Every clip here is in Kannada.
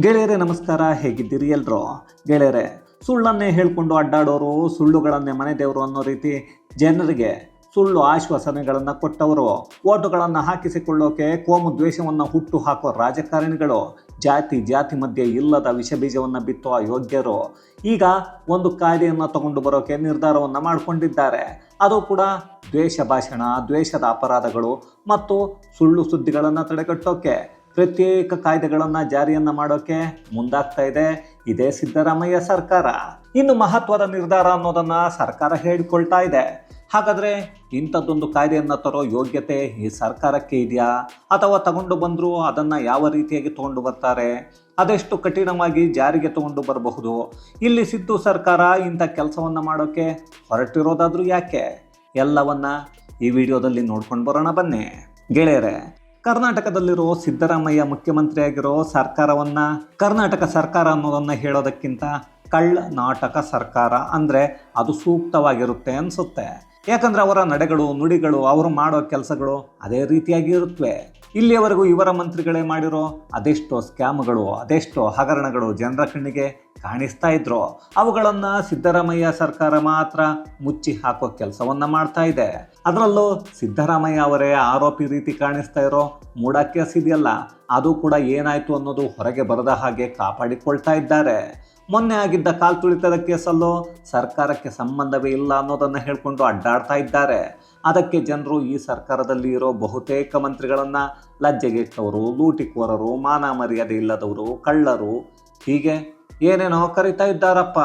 ಗೆಳೆಯರೇ, ನಮಸ್ಕಾರ. ಹೇಗಿದ್ದೀರಿ ಎಲ್ರು? ಗೆಳೆಯರೇ, ಸುಳ್ಳನ್ನೇ ಹೇಳ್ಕೊಂಡು ಅಡ್ಡಾಡೋರು, ಸುಳ್ಳುಗಳನ್ನೇ ಮನೆ ದೇವರು ಅನ್ನೋ ರೀತಿ ಜನರಿಗೆ ಸುಳ್ಳು ಆಶ್ವಾಸನೆಗಳನ್ನು ಕೊಟ್ಟವರು. ಓಟುಗಳನ್ನು ಹಾಕಿಸಿಕೊಳ್ಳೋಕೆ ಕೋಮು ದ್ವೇಷವನ್ನು ಹುಟ್ಟು ಹಾಕೋ ರಾಜಕಾರಣಿಗಳು. ಜಾತಿ ಜಾತಿ ಮಧ್ಯೆ ಇಲ್ಲದ ವಿಷಬೀಜವನ್ನು ಬಿತ್ತುವ ಯೋಗ್ಯರು. ಈಗ ಒಂದು ಕಾಯ್ದೆಯನ್ನು ತಗೊಂಡು ಬರೋಕೆ ನಿರ್ಧಾರವನ್ನು ಮಾಡಿಕೊಂಡಿದ್ದಾರೆ. ಅದು ಕೂಡ ದ್ವೇಷ ಭಾಷಣ, ದ್ವೇಷದ ಅಪರಾಧಗಳು ಮತ್ತು ಸುಳ್ಳು ಸುದ್ದಿಗಳನ್ನು ತಡೆಗಟ್ಟೋಕೆ. ಪ್ರತ್ಯೇಕ ಕಾಯ್ದೆಗಳನ್ನು ಜಾರಿಯನ್ನು ಮಾಡೋಕೆ ಮುಂದಾಗ್ತಾ ಇದೆ. ಇದೇ ಸಿದ್ದರಾಮಯ್ಯ ಸರ್ಕಾರ. ಇನ್ನು ಮಹತ್ವದ ನಿರ್ಧಾರ ಅನ್ನೋದನ್ನು ಸರ್ಕಾರ ಹೇಳಿಕೊಳ್ತಾ ಇದೆ. ಹಾಗಾದರೆ ಇಂಥದ್ದೊಂದು ಕಾಯ್ದೆಯನ್ನು ತರೋ ಯೋಗ್ಯತೆ ಈ ಸರ್ಕಾರಕ್ಕೆ ಇದೆಯಾ? ಅಥವಾ ತಗೊಂಡು ಬಂದರೂ ಅದನ್ನು ಯಾವ ರೀತಿಯಾಗಿ ತಗೊಂಡು ಬರ್ತಾರೆ? ಅದೆಷ್ಟು ಕಠಿಣವಾಗಿ ಜಾರಿಗೆ ತಗೊಂಡು ಬರಬಹುದು? ಇಲ್ಲಿ ಸಿದ್ದು ಸರ್ಕಾರ ಇಂಥ ಕೆಲಸವನ್ನು ಮಾಡೋಕ್ಕೆ ಹೊರಟಿರೋದಾದರೂ ಯಾಕೆ? ಎಲ್ಲವನ್ನ ಈ ವಿಡಿಯೋದಲ್ಲಿ ನೋಡ್ಕೊಂಡು ಬರೋಣ ಬನ್ನಿ. ಗೆಳೆಯರೆ ಕರ್ನಾಟಕದಲ್ಲಿರೋ ಸಿದ್ದರಾಮಯ್ಯ ಮುಖ್ಯಮಂತ್ರಿಯಾಗಿರೋ ಸರ್ಕಾರವನ್ನ ಕರ್ನಾಟಕ ಸರ್ಕಾರ ಅನ್ನೋದನ್ನ ಹೇಳೋದಕ್ಕಿಂತ ಕಳ್ಳ ನಾಟಕ ಸರ್ಕಾರ ಅಂದರೆ ಅದು ಸೂಕ್ತವಾಗಿರುತ್ತೆ ಅನಿಸುತ್ತೆ. ಯಾಕಂದ್ರೆ ಅವರ ನಡೆಗಳು, ನುಡಿಗಳು, ಅವರು ಮಾಡೋ ಕೆಲಸಗಳು ಅದೇ ರೀತಿಯಾಗಿ ಇರುತ್ತವೆ ಇಲ್ಲಿಯವರೆಗೂ ಇವರ ಮಂತ್ರಿಗಳೇ ಮಾಡಿರೋ ಅದೆಷ್ಟೋ ಸ್ಕ್ಯಾಮ್ಗಳು, ಅದೆಷ್ಟೋ ಹಗರಣಗಳು ಜನರ ಕಣ್ಣಿಗೆ ಕಾಣಿಸ್ತಾ ಇದ್ರು. ಅವುಗಳನ್ನು ಸಿದ್ದರಾಮಯ್ಯ ಸರ್ಕಾರ ಮಾತ್ರ ಮುಚ್ಚಿ ಹಾಕೋ ಕೆಲಸವನ್ನ ಮಾಡ್ತಾ ಇದೆ. ಅದರಲ್ಲೂ ಸಿದ್ದರಾಮಯ್ಯ ಅವರೇ ಆರೋಪಿ ರೀತಿ ಕಾಣಿಸ್ತಾ ಇರೋ ಮೂಡ ಕೇಸ್ ಇದೆಯಲ್ಲ, ಅದು ಕೂಡ ಏನಾಯ್ತು ಅನ್ನೋದು ಹೊರಗೆ ಬರದ ಹಾಗೆ ಕಾಪಾಡಿಕೊಳ್ತಾ ಇದ್ದಾರೆ. ಮೊನ್ನೆ ಆಗಿದ್ದ ಕಾಲ್ ತುಳಿತದ ಕೇಸಲ್ಲೂ ಸರ್ಕಾರಕ್ಕೆ ಸಂಬಂಧವೇ ಇಲ್ಲ ಅನ್ನೋದನ್ನು ಹೇಳ್ಕೊಂಡು ಅಡ್ಡಾಡ್ತಾ ಇದ್ದಾರೆ. ಅದಕ್ಕೆ ಜನರು ಈ ಸರ್ಕಾರದಲ್ಲಿ ಇರೋ ಬಹುತೇಕ ಮಂತ್ರಿಗಳನ್ನು ಲಜ್ಜೆಗೆಟ್ಟವರು, ಲೂಟಿಕೋರರು, ಮಾನ ಮರ್ಯಾದೆ ಇಲ್ಲದವರು, ಕಳ್ಳರು, ಹೀಗೆ ಏನೇನೋ ಕರಿತಾ ಇದ್ದಾರಪ್ಪ.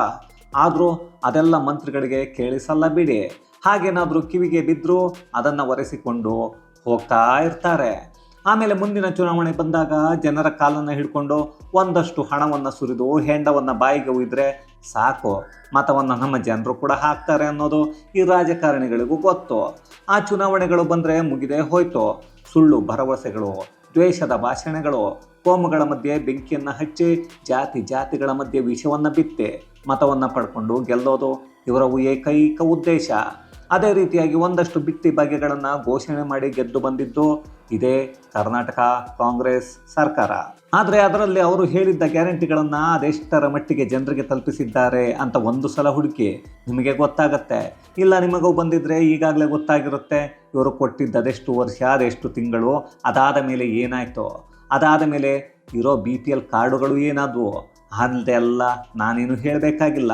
ಆದರೂ ಅದೆಲ್ಲ ಮಂತ್ರಿಗಳಿಗೆ ಕೇಳಿಸಲ್ಲ ಬಿಡಿ. ಹಾಗೇನಾದರೂ ಕಿವಿಗೆ ಬಿದ್ದರೂ ಅದನ್ನು ಒರೆಸಿಕೊಂಡು ಹೋಗ್ತಾ ಇರ್ತಾರೆ. ಆಮೇಲೆ ಮುಂದಿನ ಚುನಾವಣೆ ಬಂದಾಗ ಜನರ ಕಾಲನ್ನು ಹಿಡ್ಕೊಂಡು ಒಂದಷ್ಟು ಹಣವನ್ನು ಸುರಿದು ಹೆಂಡವನ್ನು ಬಾಯಿಗೆ ಉಯ್ದರೆ ಸಾಕು. ಮತವನ್ನು ನಮ್ಮ ಜನರು ಕೂಡ ಹಾಕ್ತಾರೆ ಅನ್ನೋದು ಈ ರಾಜಕಾರಣಿಗಳಿಗೂ ಗೊತ್ತು. ಆ ಚುನಾವಣೆಗಳು ಬಂದರೆ ಮುಗಿದೇ ಹೋಯ್ತು. ಸುಳ್ಳು, ಭರವಸೆಗಳು, ದ್ವೇಷದ ಭಾಷಣಗಳು, ಕೋಮುಗಳ ಮಧ್ಯೆ ಬೆಂಕಿಯನ್ನು ಹಚ್ಚಿ ಜಾತಿ ಜಾತಿಗಳ ಮಧ್ಯೆ ವಿಷವನ್ನು ಬಿತ್ತೆ ಮತವನ್ನು ಪಡ್ಕೊಂಡು ಗೆಲ್ಲೋದು ಇವರ ಏಕೈಕ ಉದ್ದೇಶ. ಅದೇ ರೀತಿಯಾಗಿ ಒಂದಷ್ಟು ಬಿತ್ತಿ ಬಗೆಗಳನ್ನು ಘೋಷಣೆ ಮಾಡಿ ಗೆದ್ದು ಬಂದಿದ್ದು ಇದೇ ಕರ್ನಾಟಕ ಕಾಂಗ್ರೆಸ್ ಸರ್ಕಾರ. ಆದರೆ ಅದರಲ್ಲಿ ಅವರು ಹೇಳಿದ್ದ ಗ್ಯಾರಂಟಿಗಳನ್ನು ಅದೆಷ್ಟರ ಮಟ್ಟಿಗೆ ಜನರಿಗೆ ತಲುಪಿಸಿದ್ದಾರೆ ಅಂತ ಒಂದು ಸಲ ಹುಡುಕಿ ನಿಮಗೆ ಗೊತ್ತಾಗತ್ತೆ. ಇಲ್ಲ, ನಿಮಗೂ ಬಂದಿದ್ರೆ ಈಗಾಗಲೇ ಗೊತ್ತಾಗಿರುತ್ತೆ. ಇವರು ಕೊಟ್ಟಿದ್ದ ಅದೆಷ್ಟು ವರ್ಷ, ಅದೆಷ್ಟು ತಿಂಗಳು, ಅದಾದ ಮೇಲೆ ಏನಾಯಿತು. ಅದಾದ ಮೇಲೆ ಇರೋ ಬಿ ಪಿ ಎಲ್ ಕಾರ್ಡುಗಳು ಏನಾದವು? ಅದೆಲ್ಲ ನಾನೇನು ಹೇಳಬೇಕಾಗಿಲ್ಲ.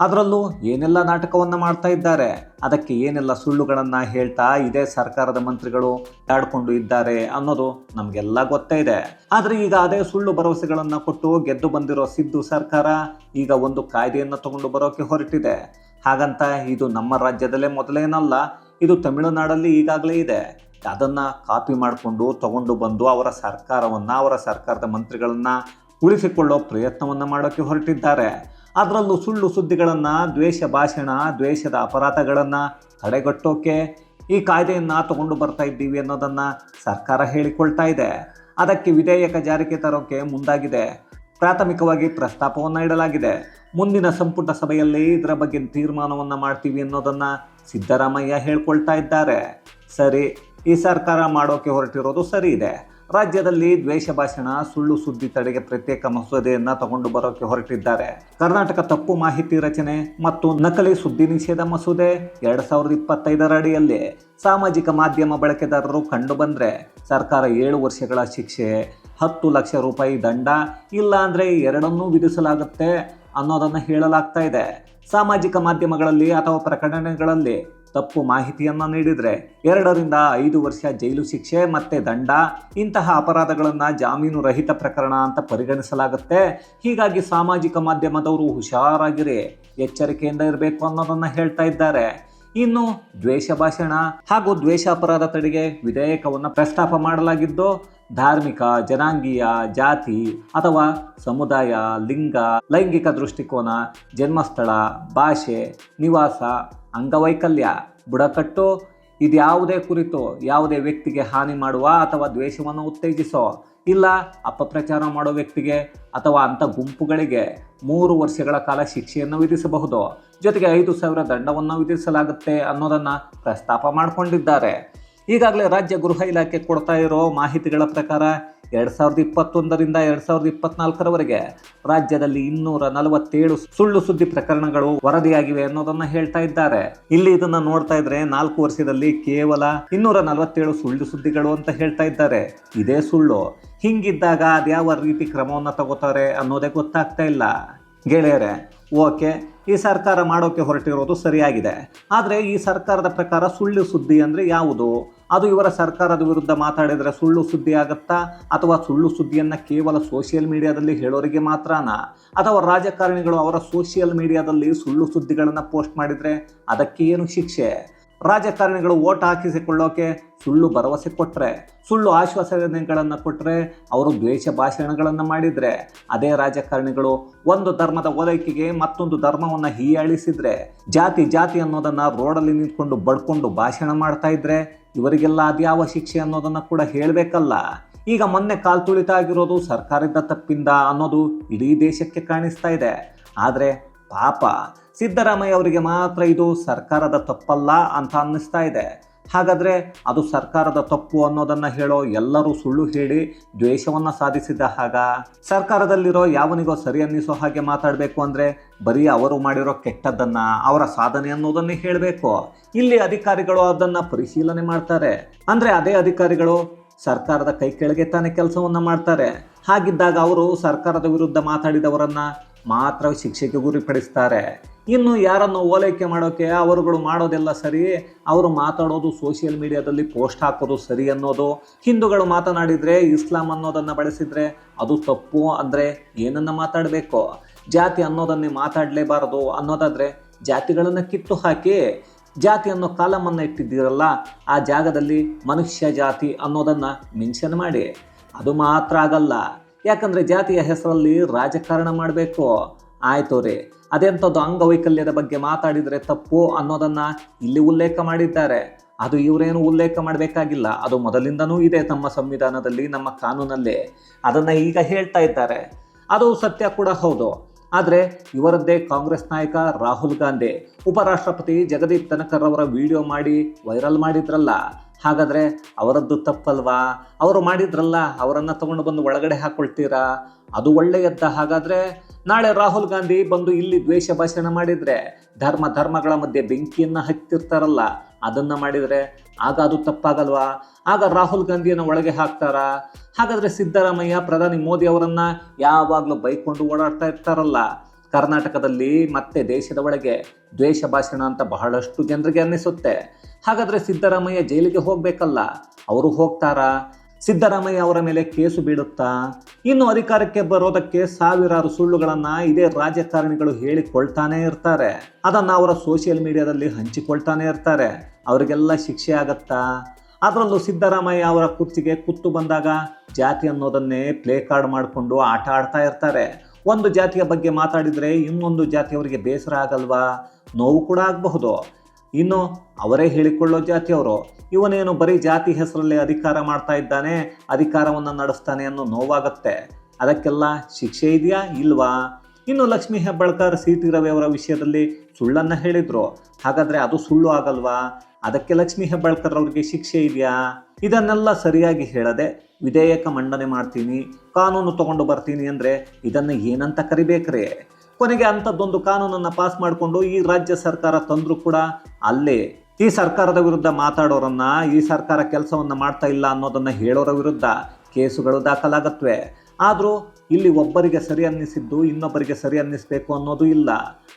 ಅದರಲ್ಲೂ ಏನೆಲ್ಲ ನಾಟಕವನ್ನು ಮಾಡ್ತಾ ಇದ್ದಾರೆ? ಅದಕ್ಕೆ ಏನೆಲ್ಲ ಸುಳ್ಳುಗಳನ್ನು ಹೇಳ್ತಾ ಇದೇ ಸರ್ಕಾರದ ಮಂತ್ರಿಗಳು ಆಡ್ಕೊಂಡು ಇದ್ದಾರೆ ಅನ್ನೋದು ನಮಗೆಲ್ಲ ಗೊತ್ತೇ ಇದೆ. ಆದರೆ ಈಗ ಅದೇ ಸುಳ್ಳು ಭರವಸೆಗಳನ್ನು ಕೊಟ್ಟು ಗೆದ್ದು ಬಂದಿರೋ ಸಿದ್ದು ಸರ್ಕಾರ ಈಗ ಒಂದು ಕಾಯ್ದೆಯನ್ನು ತಗೊಂಡು ಬರೋಕೆ ಹೊರಟಿದೆ. ಹಾಗಂತ ಇದು ನಮ್ಮ ರಾಜ್ಯದಲ್ಲೇ ಮೊದಲೇನಲ್ಲ, ಇದು ತಮಿಳುನಾಡಲ್ಲಿ ಈಗಾಗಲೇ ಇದೆ. ಅದನ್ನು ಕಾಪಿ ಮಾಡಿಕೊಂಡು ತಗೊಂಡು ಬಂದು ಅವರ ಸರ್ಕಾರವನ್ನು, ಅವರ ಸರ್ಕಾರದ ಮಂತ್ರಿಗಳನ್ನು ಉಳಿಸಿಕೊಳ್ಳೋ ಪ್ರಯತ್ನವನ್ನು ಮಾಡೋಕ್ಕೆ ಹೊರಟಿದ್ದಾರೆ. ಅದರಲ್ಲೂ ಸುಳ್ಳು ಸುದ್ದಿಗಳನ್ನು, ದ್ವೇಷ ಭಾಷಣ, ದ್ವೇಷದ ಅಪರಾಧಗಳನ್ನು ತಡೆಗಟ್ಟೋಕೆ ಈ ಕಾಯ್ದೆಯನ್ನು ತಗೊಂಡು ಬರ್ತಾ ಇದ್ದೀವಿ ಅನ್ನೋದನ್ನು ಸರ್ಕಾರ ಹೇಳಿಕೊಳ್ತಾ ಇದೆ. ಅದಕ್ಕೆ ವಿಧೇಯಕ ಜಾರಿಗೆ ತರೋಕೆ ಮುಂದಾಗಿದೆ. ಪ್ರಾಥಮಿಕವಾಗಿ ಪ್ರಸ್ತಾಪವನ್ನು ಇಡಲಾಗಿದೆ. ಮುಂದಿನ ಸಂಪುಟ ಸಭೆಯಲ್ಲಿ ಇದರ ಬಗ್ಗೆ ತೀರ್ಮಾನವನ್ನು ಮಾಡ್ತೀವಿ ಅನ್ನೋದನ್ನು ಸಿದ್ದರಾಮಯ್ಯ ಹೇಳ್ಕೊಳ್ತಾ ಇದ್ದಾರೆ. ಸರಿ ಈ ಸರ್ಕಾರ ಮಾಡೋಕೆ ಹೊರಟಿರೋದು ಸರಿ ಇದೆ. ರಾಜ್ಯದಲ್ಲಿ ದ್ವೇಷ ಭಾಷಣ, ಸುಳ್ಳು ಸುದ್ದಿ ತಡೆಗೆ ಪ್ರತ್ಯೇಕ ಮಸೂದೆಯನ್ನು ತಗೊಂಡು ಬರೋಕೆ ಹೊರಟಿದ್ದಾರೆ. ಕರ್ನಾಟಕ ತಪ್ಪು ಮಾಹಿತಿ ರಚನೆ ಮತ್ತು ನಕಲಿ ಸುದ್ದಿ ನಿಷೇಧ ಮಸೂದೆ ಎರಡ್ ಸಾವಿರದ ಇಪ್ಪತ್ತೈದರ ಅಡಿಯಲ್ಲಿ ಸಾಮಾಜಿಕ ಮಾಧ್ಯಮ ಬಳಕೆದಾರರು ಕಂಡು ಬಂದ್ರೆ ಸರ್ಕಾರ ಏಳು ವರ್ಷಗಳ ಶಿಕ್ಷೆ, ಹತ್ತು ಲಕ್ಷ ರೂಪಾಯಿ ದಂಡ ಇಲ್ಲ ಅಂದ್ರೆ ಎರಡನ್ನೂ ವಿಧಿಸಲಾಗುತ್ತೆ ಅನ್ನೋದನ್ನು ಹೇಳಲಾಗ್ತಾ ಇದೆ. ಸಾಮಾಜಿಕ ಮಾಧ್ಯಮಗಳಲ್ಲಿ ಅಥವಾ ಪ್ರಕಟಣೆಗಳಲ್ಲಿ ತಪ್ಪು ಮಾಹಿತಿಯನ್ನು ನೀಡಿದರೆ ಎರಡರಿಂದ ಐದು ವರ್ಷ ಜೈಲು ಶಿಕ್ಷೆ ಮತ್ತೆ ದಂಡ, ಇಂತಹ ಅಪರಾಧಗಳನ್ನು ಜಾಮೀನು ರಹಿತ ಪ್ರಕರಣ ಅಂತ ಪರಿಗಣಿಸಲಾಗುತ್ತೆ. ಹೀಗಾಗಿ ಸಾಮಾಜಿಕ ಮಾಧ್ಯಮದವರು ಹುಷಾರಾಗಿರಿ, ಎಚ್ಚರಿಕೆಯಿಂದ ಇರಬೇಕು ಅನ್ನೋದನ್ನು ಹೇಳ್ತಾ ಇದ್ದಾರೆ. ಇನ್ನು ದ್ವೇಷ ಭಾಷಣ ಹಾಗೂ ದ್ವೇಷ ಅಪರಾಧ ತಡೆಗೆ ವಿಧೇಯಕವನ್ನು ಪ್ರಸ್ತಾಪ ಮಾಡಲಾಗಿದ್ದು, ಧಾರ್ಮಿಕ, ಜನಾಂಗೀಯ, ಜಾತಿ ಅಥವಾ ಸಮುದಾಯ, ಲಿಂಗ, ಲೈಂಗಿಕ ದೃಷ್ಟಿಕೋನ, ಜನ್ಮಸ್ಥಳ, ಭಾಷೆ, ನಿವಾಸ ಅಂಗವೈಕಲ್ಯ, ಬುಡಕಟ್ಟು ಇದ್ಯಾವುದೇ ಕುರಿತು, ಯಾವುದೇ ವ್ಯಕ್ತಿಗೆ ಹಾನಿ ಮಾಡುವ ಅಥವಾ ದ್ವೇಷವನ್ನು ಉತ್ತೇಜಿಸೋ, ಇಲ್ಲ ಅಪಪ್ರಚಾರ ಮಾಡೋ ವ್ಯಕ್ತಿಗೆ ಅಥವಾ ಅಂಥ ಗುಂಪುಗಳಿಗೆ ಮೂರು ವರ್ಷಗಳ ಕಾಲ ಶಿಕ್ಷೆಯನ್ನು ವಿಧಿಸಬಹುದು, ಜೊತೆಗೆ ಐದು ಸಾವಿರ ದಂಡವನ್ನು ವಿಧಿಸಲಾಗುತ್ತೆ ಅನ್ನೋದನ್ನು ಪ್ರಸ್ತಾಪ ಮಾಡಿಕೊಂಡಿದ್ದಾರೆ. ಈಗಾಗಲೇ ರಾಜ್ಯ ಗೃಹ ಇಲಾಖೆ ಕೊಡ್ತಾ ಇರೋ ಮಾಹಿತಿಗಳ ಪ್ರಕಾರ ಎರಡ್ ಸಾವಿರದ ಇಪ್ಪತ್ತೊಂದರಿಂದ ಎರಡ್ ಸಾವಿರದ ಇಪ್ಪತ್ನಾಲ್ಕರವರೆಗೆ ರಾಜ್ಯದಲ್ಲಿ ಇನ್ನೂರ ನಲವತ್ತೇಳು ಸುಳ್ಳು ಸುದ್ದಿ ಪ್ರಕರಣಗಳು ವರದಿಯಾಗಿವೆ ಅನ್ನೋದನ್ನ ಹೇಳ್ತಾ ಇದ್ದಾರೆ. ಇಲ್ಲಿ ಇದನ್ನ ನೋಡ್ತಾ ಇದ್ರೆ ನಾಲ್ಕು ವರ್ಷದಲ್ಲಿ ಕೇವಲ ಇನ್ನೂರ ನಲವತ್ತೇಳು ಸುಳ್ಳು ಸುದ್ದಿಗಳು ಅಂತ ಹೇಳ್ತಾ ಇದ್ದಾರೆ. ಇದೇ ಸುಳ್ಳು. ಹಿಂಗಿದ್ದಾಗ ಅದ್ಯಾವ ರೀತಿ ಕ್ರಮವನ್ನು ತಗೋತಾರೆ ಅನ್ನೋದೇ ಗೊತ್ತಾಗ್ತಾ ಇಲ್ಲ. ಗೆಳೆಯರೆ, ಓಕೆ, ಈ ಸರ್ಕಾರ ಮಾಡೋಕೆ ಹೊರಟಿರೋದು ಸರಿಯಾಗಿದೆ. ಆದರೆ ಈ ಸರ್ಕಾರದ ಪ್ರಕಾರ ಸುಳ್ಳು ಸುದ್ದಿ ಅಂದರೆ ಯಾವುದು? ಅದು ಇವರ ಸರ್ಕಾರದ ವಿರುದ್ಧ ಮಾತಾಡಿದರೆ ಸುಳ್ಳು ಸುದ್ದಿ ಆಗುತ್ತಾ? ಅಥವಾ ಸುಳ್ಳು ಸುದ್ದಿಯನ್ನು ಕೇವಲ ಸೋಷಿಯಲ್ ಮೀಡಿಯಾದಲ್ಲಿ ಹೇಳೋರಿಗೆ ಮಾತ್ರನಾ? ಅಥವಾ ರಾಜಕಾರಣಿಗಳು ಅವರ ಸೋಷಿಯಲ್ ಮೀಡಿಯಾದಲ್ಲಿ ಸುಳ್ಳು ಸುದ್ದಿಗಳನ್ನು ಪೋಸ್ಟ್ ಮಾಡಿದರೆ ಅದಕ್ಕೆ ಏನು ಶಿಕ್ಷೆ? ರಾಜಕಾರಣಿಗಳು ಓಟ್ ಹಾಕಿಸಿಕೊಳ್ಳೋಕೆ ಸುಳ್ಳು ಭರವಸೆ ಕೊಟ್ಟರೆ ಸುಳ್ಳು ಆಶ್ವಾಸನೆಗಳನ್ನು ಕೊಟ್ಟರೆ ಅವರು ದ್ವೇಷ ಭಾಷಣಗಳನ್ನು ಮಾಡಿದರೆ, ಅದೇ ರಾಜಕಾರಣಿಗಳು ಒಂದು ಧರ್ಮದ ಓಲೈಕೆಗೆ ಮತ್ತೊಂದು ಧರ್ಮವನ್ನು ಹೀಯಾಳಿಸಿದರೆ, ಜಾತಿ ಜಾತಿ ಅನ್ನೋದನ್ನು ರೋಡಲ್ಲಿ ನಿಂತ್ಕೊಂಡು ಬಡ್ಕೊಂಡು ಭಾಷಣ ಮಾಡ್ತಾ ಇದ್ರೆ ಇವರಿಗೆಲ್ಲ ಅದ್ಯಾವ ಶಿಕ್ಷೆ ಅನ್ನೋದನ್ನು ಕೂಡ ಹೇಳಬೇಕಲ್ಲ. ಈಗ ಮೊನ್ನೆ ಕಾಲ್ ತುಳಿತ ಆಗಿರೋದು ಸರ್ಕಾರದ ತಪ್ಪಿಂದ ಅನ್ನೋದು ಇಡೀ ದೇಶಕ್ಕೆ ಕಾಣಿಸ್ತಾ ಇದೆ. ಆದರೆ ಪಾಪ ಸಿದ್ದರಾಮಯ್ಯ ಅವರಿಗೆ ಮಾತ್ರ ಇದು ಸರ್ಕಾರದ ತಪ್ಪಲ್ಲ ಅಂತ ಅನ್ನಿಸ್ತಾ ಇದೆ. ಹಾಗಾದರೆ ಅದು ಸರ್ಕಾರದ ತಪ್ಪು ಅನ್ನೋದನ್ನು ಹೇಳೋ ಎಲ್ಲರೂ ಸುಳ್ಳು ಹೇಳಿ ದ್ವೇಷವನ್ನು ಸಾಧಿಸಿದ ಹಾಗ? ಸರ್ಕಾರದಲ್ಲಿರೋ ಯಾವನಿಗೋ ಸರಿ ಅನ್ನಿಸೋ ಹಾಗೆ ಮಾತಾಡಬೇಕು ಅಂದರೆ ಬರೀ ಅವರು ಮಾಡಿರೋ ಕೆಟ್ಟದ್ದನ್ನು, ಅವರ ಸಾಧನೆ ಅನ್ನೋದನ್ನೇ ಹೇಳಬೇಕು. ಇಲ್ಲಿ ಅಧಿಕಾರಿಗಳು ಅದನ್ನು ಪರಿಶೀಲನೆ ಮಾಡ್ತಾರೆ. ಅಂದರೆ ಅದೇ ಅಧಿಕಾರಿಗಳು ಸರ್ಕಾರದ ಕೈ ಕೆಳಗೆ ತಾನೇ ಕೆಲಸವನ್ನು ಮಾಡ್ತಾರೆ. ಹಾಗಿದ್ದಾಗ ಅವರು ಸರ್ಕಾರದ ವಿರುದ್ಧ ಮಾತಾಡಿದವರನ್ನು ಮಾತ್ರ ಶಿಕ್ಷೆಗೆ ಗುರಿಪಡಿಸ್ತಾರೆ. ಇನ್ನು ಯಾರನ್ನು ಓಲೈಕೆ ಮಾಡೋಕೆ ಅವರುಗಳು ಮಾಡೋದೆಲ್ಲ ಸರಿ, ಅವರು ಮಾತಾಡೋದು ಸೋಷಿಯಲ್ ಮೀಡಿಯಾದಲ್ಲಿ ಪೋಸ್ಟ್ ಹಾಕೋದು ಸರಿ ಅನ್ನೋದು, ಹಿಂದೂಗಳು ಮಾತನಾಡಿದರೆ ಇಸ್ಲಾಂ ಅನ್ನೋದನ್ನು ಬಳಸಿದರೆ ಅದು ತಪ್ಪು ಅಂದರೆ ಏನನ್ನು ಮಾತಾಡಬೇಕು? ಜಾತಿ ಅನ್ನೋದನ್ನೇ ಮಾತಾಡಲೇಬಾರದು ಅನ್ನೋದಾದರೆ ಜಾತಿಗಳನ್ನು ಕಿತ್ತು ಹಾಕಿ, ಜಾತಿ ಅನ್ನೋ ಕಾಲಮನ್ನು ಇಟ್ಟಿದ್ದೀರಲ್ಲ, ಆ ಜಾಗದಲ್ಲಿ ಮನುಷ್ಯ ಜಾತಿ ಅನ್ನೋದನ್ನು ಮೆನ್ಷನ್ ಮಾಡಿ. ಅದು ಮಾತ್ರ ಆಗಲ್ಲ. ಯಾಕಂದರೆ ಜಾತಿಯ ಹೆಸರಲ್ಲಿ ರಾಜಕಾರಣ ಮಾಡಬೇಕು. ಆಯ್ತು ರೀ. ಅದೆಂಥದ್ದು ಅಂಗವೈಕಲ್ಯದ ಬಗ್ಗೆ ಮಾತಾಡಿದರೆ ತಪ್ಪು ಅನ್ನೋದನ್ನು ಇಲ್ಲಿ ಉಲ್ಲೇಖ ಮಾಡಿದ್ದಾರೆ. ಅದು ಇವರೇನು ಉಲ್ಲೇಖ ಮಾಡಬೇಕಾಗಿಲ್ಲ. ಅದು ಮೊದಲಿಂದನೂ ಇದೆ ನಮ್ಮ ಸಂವಿಧಾನದಲ್ಲಿ, ನಮ್ಮ ಕಾನೂನಲ್ಲಿ. ಅದನ್ನು ಈಗ ಹೇಳ್ತಾ ಇದ್ದಾರೆ. ಅದು ಸತ್ಯ ಕೂಡ ಹೌದು. ಆದರೆ ಇವರದ್ದೇ ಕಾಂಗ್ರೆಸ್ ನಾಯಕ ರಾಹುಲ್ ಗಾಂಧಿ, ಉಪರಾಷ್ಟ್ರಪತಿ ಜಗದೀಪ್ ಧನಕರ್ ಅವರ ವಿಡಿಯೋ ಮಾಡಿ ವೈರಲ್ ಮಾಡಿದ್ರಲ್ಲ. ಹಾಗಾದರೆ ಅವರದ್ದು ತಪ್ಪಲ್ವಾ? ಅವರು ಮಾಡಿದ್ರಲ್ಲ, ಅವರನ್ನು ತಗೊಂಡು ಬಂದು ಒಳಗಡೆ ಹಾಕ್ಕೊಳ್ತೀರಾ ಅದು ಒಳ್ಳೆಯದ್ದ? ಹಾಗಾದರೆ ನಾಳೆ ರಾಹುಲ್ ಗಾಂಧಿ ಬಂದು ಇಲ್ಲಿ ದ್ವೇಷ ಭಾಷಣ ಮಾಡಿದರೆ, ಧರ್ಮ ಧರ್ಮಗಳ ಮಧ್ಯೆ ಬೆಂಕಿಯನ್ನು ಹತ್ತಿರ್ತಾರಲ್ಲ ಅದನ್ನು ಮಾಡಿದರೆ ಆಗ ಅದು ತಪ್ಪಾಗಲ್ವಾ? ಆಗ ರಾಹುಲ್ ಗಾಂಧಿಯನ್ನು ಒಳಗೆ ಹಾಕ್ತಾರಾ? ಹಾಗಾದರೆ ಸಿದ್ದರಾಮಯ್ಯ, ಪ್ರಧಾನಿ ಮೋದಿ ಅವರನ್ನು ಯಾವಾಗಲೂ ಬೈಕೊಂಡು ಓಡಾಡ್ತಾ ಇರ್ತಾರಲ್ಲ ಕರ್ನಾಟಕದಲ್ಲಿ ಮತ್ತೆ ದೇಶದ ಒಳಗೆ ದ್ವೇಷ ಭಾಷಣ ಅಂತ ಬಹಳಷ್ಟು ಜನರಿಗೆ ಅನ್ನಿಸುತ್ತೆ. ಹಾಗಾದರೆ ಸಿದ್ದರಾಮಯ್ಯ ಜೈಲಿಗೆ ಹೋಗಬೇಕಲ್ಲ? ಅವರು ಹೋಗ್ತಾರಾ? ಸಿದ್ದರಾಮಯ್ಯ ಅವರ ಮೇಲೆ ಕೇಸು ಬೀಳುತ್ತಾ? ಇನ್ನು ಅಧಿಕಾರಕ್ಕೆ ಬರೋದಕ್ಕೆ ಸಾವಿರಾರು ಸುಳ್ಳುಗಳನ್ನು ಇದೇ ರಾಜಕಾರಣಿಗಳು ಹೇಳಿಕೊಳ್ತಾನೆ ಇರ್ತಾರೆ. ಅದನ್ನು ಅವರ ಸೋಷಿಯಲ್ ಮೀಡಿಯಾದಲ್ಲಿ ಹಂಚಿಕೊಳ್ತಾನೆ ಇರ್ತಾರೆ. ಅವರಿಗೆಲ್ಲ ಶಿಕ್ಷೆ ಆಗತ್ತಾ? ಅದರಲ್ಲೂ ಸಿದ್ದರಾಮಯ್ಯ ಅವರ ಕುರ್ಚಿಗೆ ಕುತ್ತು ಬಂದಾಗ ಜಾತಿ ಅನ್ನೋದನ್ನೇ ಪ್ಲೇ ಕಾರ್ಡ್ ಮಾಡಿಕೊಂಡು ಆಟ ಆಡ್ತಾ ಇರ್ತಾರೆ. ಒಂದು ಜಾತಿಯ ಬಗ್ಗೆ ಮಾತಾಡಿದರೆ ಇನ್ನೊಂದು ಜಾತಿಯವರಿಗೆ ಬೇಸರ ಆಗಲ್ವಾ? ನೋವು ಕೂಡ ಆಗಬಹುದು. ಇನ್ನು ಅವರೇ ಹೇಳಿಕೊಳ್ಳೋ ಜಾತಿಯವರು, ಇವನೇನು ಬರೀ ಜಾತಿ ಹೆಸರಲ್ಲಿ ಅಧಿಕಾರ ಮಾಡ್ತಾ ಇದ್ದಾನೆ, ಅಧಿಕಾರವನ್ನು ನಡೆಸ್ತಾನೆ ಅನ್ನೋ ನೋವಾಗತ್ತೆ. ಅದಕ್ಕೆಲ್ಲ ಶಿಕ್ಷೆ ಇದೆಯಾ ಇಲ್ವಾ? ಇನ್ನು ಲಕ್ಷ್ಮೀ ಹೆಬ್ಬಾಳ್ಕರ್ ಸಿ ಟಿ ರವಿ ಅವರ ವಿಷಯದಲ್ಲಿ ಸುಳ್ಳನ್ನು ಹೇಳಿದರು. ಹಾಗಾದರೆ ಅದು ಸುಳ್ಳು ಆಗಲ್ವಾ? ಅದಕ್ಕೆ ಲಕ್ಷ್ಮೀ ಹೆಬ್ಬಾಳ್ಕರ್ ಅವರಿಗೆ ಶಿಕ್ಷೆ ಇದೆಯಾ? ಇದನ್ನೆಲ್ಲ ಸರಿಯಾಗಿ ಹೇಳದೆ ವಿಧೇಯಕ ಮಂಡನೆ ಮಾಡ್ತೀನಿ, ಕಾನೂನು ತಗೊಂಡು ಬರ್ತೀನಿ ಅಂದರೆ ಇದನ್ನು ಏನಂತ ಕರಿಬೇಕ್ರೆ? ಕೊನೆಗೆ ಅಂಥದ್ದೊಂದು ಕಾನೂನನ್ನು ಪಾಸ್ ಮಾಡಿಕೊಂಡು ಈ ರಾಜ್ಯ ಸರ್ಕಾರ ತಂದರೂ ಕೂಡ ಅಲ್ಲೇ ಈ ಸರ್ಕಾರದ ವಿರುದ್ಧ ಮಾತಾಡೋರನ್ನ, ಈ ಸರ್ಕಾರ ಕೆಲಸವನ್ನು ಮಾಡ್ತಾ ಇಲ್ಲ ಅನ್ನೋದನ್ನು ಹೇಳೋರ ವಿರುದ್ಧ ಕೇಸುಗಳು ದಾಖಲಾಗತ್ವೆ. ಆದರೂ ಇಲ್ಲಿ ಒಬ್ಬರಿಗೆ ಸರಿ ಅನ್ನಿಸಿದ್ದು ಇನ್ನೊಬ್ಬರಿಗೆ ಸರಿ ಅನ್ನಿಸ್ಬೇಕು ಅನ್ನೋದು ಇಲ್ಲ.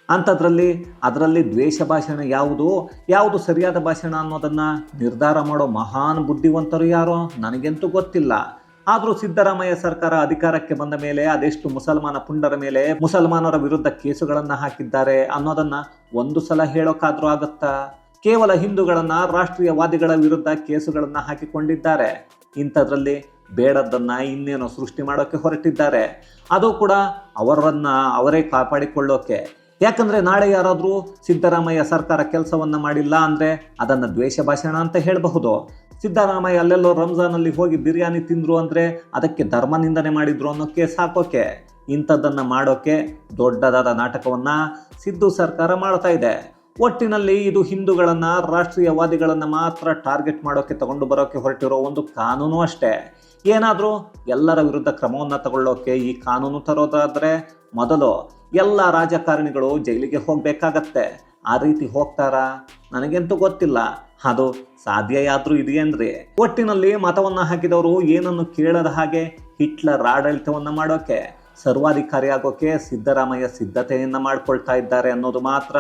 ಅಂಥದ್ರಲ್ಲಿ ಅದರಲ್ಲಿ ದ್ವೇಷ ಭಾಷಣ ಯಾವುದು? ಯಾವುದು ಸರಿಯಾದ ಭಾಷಣ ಅನ್ನೋದನ್ನು ನಿರ್ಧಾರ ಮಾಡೋ ಮಹಾನ್ ಬುದ್ಧಿವಂತರು ಯಾರೋ? ನನಗಂತೂ ಗೊತ್ತಿಲ್ಲ. ಆದರೂ ಸಿದ್ದರಾಮಯ್ಯ ಸರ್ಕಾರ ಅಧಿಕಾರಕ್ಕೆ ಬಂದ ಮೇಲೆ ಅದೆಷ್ಟು ಮುಸಲ್ಮಾನ ಪುಂಡರ ಮೇಲೆ ಮುಸಲ್ಮಾನರ ವಿರುದ್ಧ ಕೇಸುಗಳನ್ನು ಹಾಕಿದ್ದಾರೆ ಅನ್ನೋದನ್ನು ಒಂದು ಸಲ ಹೇಳೋಕ್ಕಾದರೂ ಆಗುತ್ತಾ? ಕೇವಲ ಹಿಂದೂಗಳನ್ನು, ರಾಷ್ಟ್ರೀಯವಾದಿಗಳ ವಿರುದ್ಧ ಕೇಸುಗಳನ್ನು ಹಾಕಿಕೊಂಡಿದ್ದಾರೆ. ಇಂಥದ್ರಲ್ಲಿ ಬೇಡದ್ದನ್ನು ಇನ್ನೇನೋ ಸೃಷ್ಟಿ ಮಾಡೋಕೆ ಹೊರಟಿದ್ದಾರೆ. ಅದು ಕೂಡ ಅವರನ್ನು, ಅವರೇ ಕಾಪಾಡಿಕೊಳ್ಳೋಕೆ. ಯಾಕಂದ್ರೆ ನಾಳೆ ಯಾರಾದರೂ ಸಿದ್ದರಾಮಯ್ಯ ಸರ್ಕಾರ ಕೆಲಸವನ್ನು ಮಾಡಿಲ್ಲ ಅಂದ್ರೆ ಅದನ್ನ ದ್ವೇಷ ಭಾಷಣ ಅಂತ ಹೇಳಬಹುದು. ಸಿದ್ದರಾಮಯ್ಯ ಅಲ್ಲೆಲ್ಲೋ ರಂಜಾನಲ್ಲಿ ಹೋಗಿ ಬಿರಿಯಾನಿ ತಿಂದ್ರು ಅಂದ್ರೆ ಅದಕ್ಕೆ ಧರ್ಮ ನಿಂದನೆ ಮಾಡಿದ್ರು ಅನ್ನೋಕ್ಕೆ ಸಾಕೋಕೆ. ಇಂಥದ್ದನ್ನ ಮಾಡೋಕೆ ದೊಡ್ಡದಾದ ನಾಟಕವನ್ನ ಸಿದ್ದು ಸರ್ಕಾರ ಮಾಡ್ತಾ ಇದೆ. ಒಟ್ಟಿನಲ್ಲಿ ಇದು ಹಿಂದೂಗಳನ್ನ, ರಾಷ್ಟ್ರೀಯವಾದಿಗಳನ್ನು ಮಾತ್ರ ಟಾರ್ಗೆಟ್ ಮಾಡೋಕೆ ತಗೊಂಡು ಬರೋಕೆ ಹೊರಟಿರೋ ಒಂದು ಕಾನೂನು ಅಷ್ಟೇ. ಏನಾದರೂ ಎಲ್ಲರ ವಿರುದ್ಧ ಕ್ರಮವನ್ನು ತಗೊಳ್ಳೋಕೆ ಈ ಕಾನೂನು ತರೋದಾದರೆ ಮೊದಲು ಎಲ್ಲ ರಾಜಕಾರಣಿಗಳು ಜೈಲಿಗೆ ಹೋಗಬೇಕಾಗತ್ತೆ. ಆ ರೀತಿ ಹೋಗ್ತಾರಾ? ನನಗಂತೂ ಗೊತ್ತಿಲ್ಲ. ಅದು ಸಾಧ್ಯ ಆದ್ರೂ ಇದೆಯೇನ್ರಿ ಒಟ್ಟಿನಲ್ಲಿ ಮತವನ್ನ ಹಾಕಿದವರು ಏನನ್ನು ಕೇಳದ ಹಾಗೆ ಹಿಟ್ಲರ್ ಆಡಳಿತವನ್ನ ಮಾಡೋಕೆ, ಸರ್ವಾಧಿಕಾರಿ ಆಗೋಕೆ ಸಿದ್ದರಾಮಯ್ಯ ಸಿದ್ಧತೆಯನ್ನ ಮಾಡ್ಕೊಳ್ತಾ ಇದ್ದಾರೆ ಅನ್ನೋದು ಮಾತ್ರ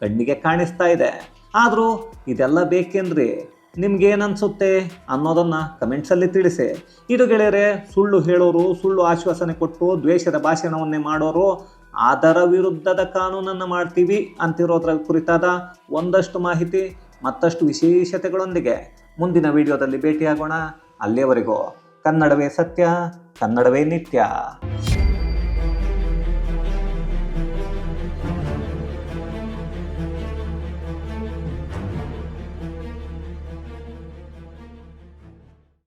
ಕಣ್ಣಿಗೆ ಕಾಣಿಸ್ತಾ ಇದೆ. ಆದರೂ ಇದೆಲ್ಲ ಬೇಕೇನ್ರಿ ನಿಮ್ಗೇನನ್ಸುತ್ತೆ ಅನ್ನೋದನ್ನ ಕಮೆಂಟ್ಸಲ್ಲಿ ತಿಳಿಸಿ. ಇದು ಗೆಳೆಯರೆ, ಸುಳ್ಳು ಹೇಳೋರು, ಸುಳ್ಳು ಆಶ್ವಾಸನೆ ಕೊಟ್ಟು ದ್ವೇಷದ ಭಾಷಣವನ್ನೇ ಮಾಡೋರು ಅದರ ವಿರುದ್ಧದ ಕಾನೂನನ್ನು ಮಾಡ್ತೀವಿ ಅಂತಿರೋದ್ರ ಕುರಿತಾದ ಒಂದಷ್ಟು ಮಾಹಿತಿ, ಮತ್ತಷ್ಟು ವಿಶೇಷತೆಗಳೊಂದಿಗೆ ಮುಂದಿನ ವಿಡಿಯೋದಲ್ಲಿ ಭೇಟಿಯಾಗೋಣ. ಅಲ್ಲಿಯವರೆಗೂ ಕನ್ನಡವೇ ಸತ್ಯ, ಕನ್ನಡವೇ ನಿತ್ಯ.